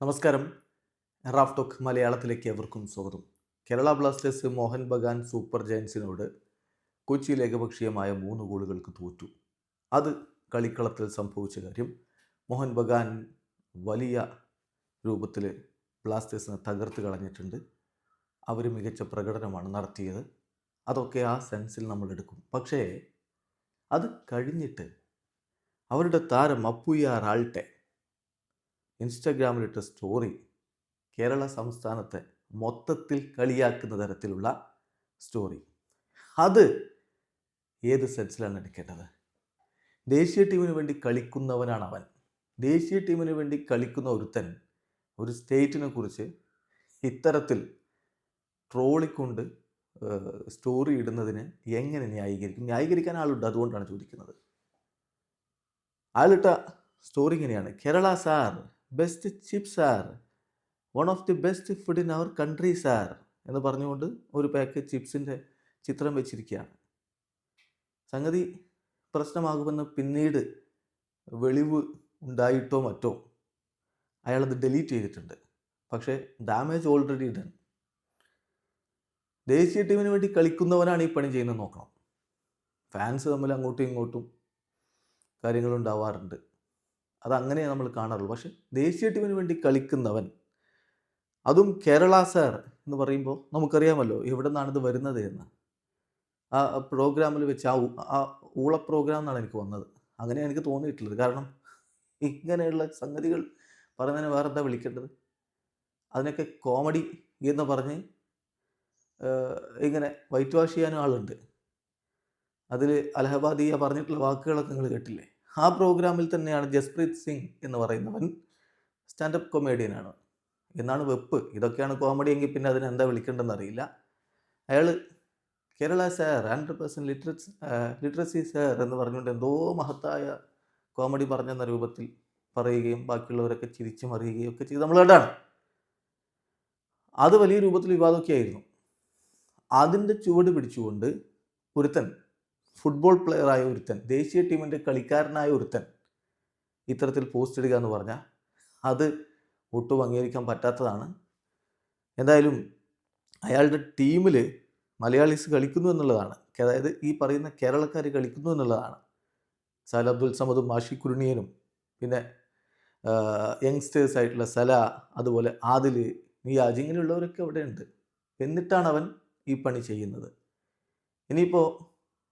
നമസ്കാരം. Raf talk മലയാളത്തിലേക്ക് എവർക്കും സ്വാഗതം. കേരള ബ്ലാസ്റ്റേഴ്സ് മോഹൻ ബഗാൻ സൂപ്പർ ജയൻസിനോട് കൊച്ചിയിൽ ഏകപക്ഷീയമായ മൂന്ന് ഗോളുകൾക്ക് തോറ്റു. അത് കളിക്കളത്തിൽ സംഭവിച്ച കാര്യം മോഹൻ ബഗാൻ വലിയ രൂപത്തിൽ ബ്ലാസ്റ്റേഴ്സിനെ തകർത്ത് കളഞ്ഞിട്ടുണ്ട്. അവർ മികച്ച പ്രകടനമാണ് നടത്തിയത്. അതൊക്കെ ആ സെൻസിൽ നമ്മൾ എടുക്കും. പക്ഷേ അത് കഴിഞ്ഞിട്ട് അവരുടെ താരം അപ്പുയാർ ആൾട്ടെ ഇൻസ്റ്റഗ്രാമിലിട്ട സ്റ്റോറി കേരള സംസ്ഥാനത്തെ മൊത്തത്തിൽ കളിയാക്കുന്ന തരത്തിലുള്ള സ്റ്റോറി. അത് ഏത് സെൻസിലാണ് എടുക്കേണ്ടത്? ദേശീയ ടീമിന് വേണ്ടി കളിക്കുന്നവനാണ് അവൻ. ദേശീയ ടീമിന് വേണ്ടി കളിക്കുന്ന ഒരുത്തൻ ഒരു സ്റ്റേറ്റിനെ കുറിച്ച് ഇത്തരത്തിൽ ട്രോളിക്കൊണ്ട് സ്റ്റോറി ഇടുന്നതിന് എങ്ങനെ ന്യായീകരിക്കും? ന്യായീകരിക്കാൻ ആളുണ്ട് അതുകൊണ്ടാണ് ചോദിക്കുന്നത്. ആളിട്ട സ്റ്റോറി ഇങ്ങനെയാണ്. Kerala sir best chips are one of the best food in our country sir എന്ന് പറഞ്ഞുകൊണ്ട് ഒരു പാക്ക് ചിപ്സിന്റെ ചിത്രം വെച്ചിരിക്കുകയാണ്. സംഗതി പ്രശ്നമാകുമെന്ന് പിന്നീട് വെളിവ് ഉണ്ടായിട്ടോ മറ്റോ അയാളത് ഡിലീറ്റ് ചെയ്തിട്ടുണ്ട്. പക്ഷേ ഡാമേജ് ഓൾറെഡി ഡൺ ദേശീയ ടീമിന് വേണ്ടി കളിക്കുന്നവനാണ് ഈ പണി ചെയ്യുന്നത് നോക്കണം. ഫാൻസ് തമ്മിൽ അങ്ങോട്ടും ഇങ്ങോട്ടും കാര്യങ്ങളുണ്ടാവാറുണ്ട് അതങ്ങനെ നമ്മൾ കാണാറുള്ളൂ. പക്ഷേ ദേശീയ ടീമിന് വേണ്ടി കളിക്കുന്നവൻ അതും കേരള സാർ എന്ന് പറയുമ്പോൾ നമുക്കറിയാമല്ലോ എവിടെ നിന്നാണിത് വരുന്നത് എന്ന്. ആ പ്രോഗ്രാമിൽ വെച്ച് ആ ആ ഊള പ്രോഗ്രാം എന്നാണ് എനിക്ക് വന്നത്. അങ്ങനെ എനിക്ക് തോന്നിയിട്ടുള്ളത്. കാരണം ഇങ്ങനെയുള്ള സംഗതികൾ പറയുന്നതിന് വേറെ എന്താ വിളിക്കേണ്ടത്? അതിനൊക്കെ കോമഡി എന്ന് പറഞ്ഞ് ഇങ്ങനെ വൈറ്റ് വാഷ് ചെയ്യാനും ആളുണ്ട്. അതിൽ അലഹബാദിയ പറഞ്ഞിട്ടുള്ള വാക്കുകളൊക്കെ നിങ്ങൾ കേട്ടില്ലേ? ആ പ്രോഗ്രാമിൽ തന്നെയാണ് ജസ്പ്രീത് സിംഗ് എന്ന് പറയുന്നവൻ സ്റ്റാൻഡപ്പ് കൊമേഡിയനാണ്. എന്നാണ് വെപ്പ്. ഇതൊക്കെയാണ് കോമഡി എങ്കിൽ പിന്നെ അതിന് എന്താ അറിയില്ല. അയാൾ Kerala sir hundred percent literate literacy sir എന്ന് പറഞ്ഞുകൊണ്ട് എന്തോ മഹത്തായ കോമഡി പറഞ്ഞെന്ന രൂപത്തിൽ പറയുകയും ബാക്കിയുള്ളവരൊക്കെ ചിരിച്ചു മറിയുകയും ഒക്കെ ചെയ്ത് നമ്മൾ കേട്ടാണ് അത് വലിയ രൂപത്തിൽ വിവാദമൊക്കെ ആയിരുന്നു. അതിന്റെ ചുവട് പിടിച്ചുകൊണ്ട് ഒരുത്തൻ ഫുട്ബോൾ പ്ലെയറായ ഒരുത്തൻ ദേശീയ ടീമിന്റെ കളിക്കാരനായ ഒരുത്തൻ ഇത്തരത്തിൽ പോസ്റ്റ് ഇടുക എന്ന് പറഞ്ഞാൽ അത് ഒട്ടും അംഗീകരിക്കാൻ പറ്റാത്തതാണ്. എന്തായാലും അയാളുടെ ടീമിൽ മലയാളീസ് കളിക്കുന്നു എന്നുള്ളതാണ്. അതായത് ഈ പറയുന്ന കേരളക്കാർ കളിക്കുന്നു എന്നുള്ളതാണ്. സല അബ്ദുൽ സമദും മാഷി കുരുണിയനും പിന്നെ യങ്സ്റ്റേഴ്സ് ആയിട്ടുള്ള സല അതുപോലെ ആദിൽ നിയാജ് ഇങ്ങനെയുള്ളവരൊക്കെ അവിടെ ഉണ്ട് എന്നിട്ടാണ് അവൻ ഈ പണി ചെയ്യുന്നത്. ഇനിയിപ്പോൾ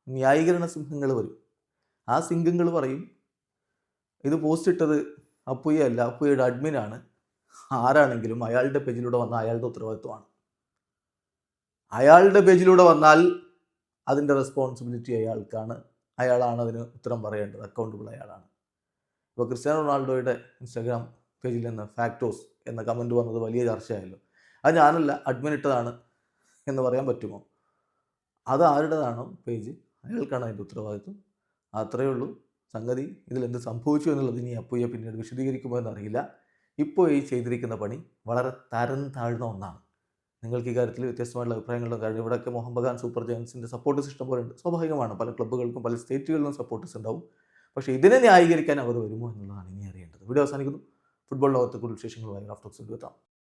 ന്യായീകരണ സിംഹങ്ങൾ വരും ആ സിംഹങ്ങൾ പറയും ഇത് പോസ്റ്റ് ഇട്ടത് അപ്പുയ അല്ല അപ്പുയ്യയുടെ അഡ്മിനാണ് ആരാണെങ്കിലും അയാളുടെ പേജിലൂടെ വന്ന അയാളുടെ ഉത്തരവാദിത്വമാണ്. അയാളുടെ പേജിലൂടെ വന്നാൽ അതിന്റെ റെസ്പോൺസിബിലിറ്റി അയാൾക്കാണ്. അയാളാണ് അതിന് ഉത്തരം പറയേണ്ടത് അക്കൗണ്ടബിൾ അയാളാണ്. ഇപ്പോൾ ക്രിസ്ത്യാനോ റൊണാൾഡോയുടെ ഇൻസ്റ്റാഗ്രാം പേജിൽ നിന്ന് ഫാക്ടോസ് എന്ന കമന്റ് വന്നത് വലിയ ചർച്ചയായല്ലോ. അത് ഞാനല്ല അഡ്മിൻ ഇട്ടതാണ് എന്ന് പറയാൻ പറ്റുമോ? അത് ആരുടേതാണോ പേജ് അയാൾക്കാണ് അതിന്റെ ഉത്തരവാദിത്വം. അത്രയേ ഉള്ളൂ. സംഗതി ഇതിൽ എന്ത് സംഭവിച്ചു എന്നുള്ളത് ഇനി അപ്പോയെ പിന്നീട് വിശദീകരിക്കുമോ എന്നറിയില്ല. ഇപ്പോൾ ഈ ചെയ്തിരിക്കുന്ന പണി വളരെ തരം താഴ്ന്ന ഒന്നാണ്. നിങ്ങൾക്ക് ഈ കാര്യത്തിൽ വ്യത്യസ്തമായിട്ടുള്ള അഭിപ്രായങ്ങളും കാര്യം ഇവിടെയൊക്കെ മോഹൻ സൂപ്പർ ജയൻസിന്റെ സപ്പോർട്ട് സിസ്റ്റം പോലെ ഉണ്ട്. സ്വാഭാവികമാണ്. പല ക്ലബ്ബുകൾക്കും പല സ്റ്റേറ്റുകളിലും സപ്പോർട്ടേഴ്സ് ഉണ്ടാവും. പക്ഷേ ഇതിനെ ന്യായീകരിക്കാൻ അവർ വരുമോ എന്നുള്ളതാണ് ഇനി അറിയേണ്ടത്. വീഡിയോ അവസാനിക്കുന്നു. ഫുട്ബോൾ ലോകത്തെ കൂടുതൽ വിശേഷങ്ങളുമായി റാഫ്റ്റോക്സ് എത്താം.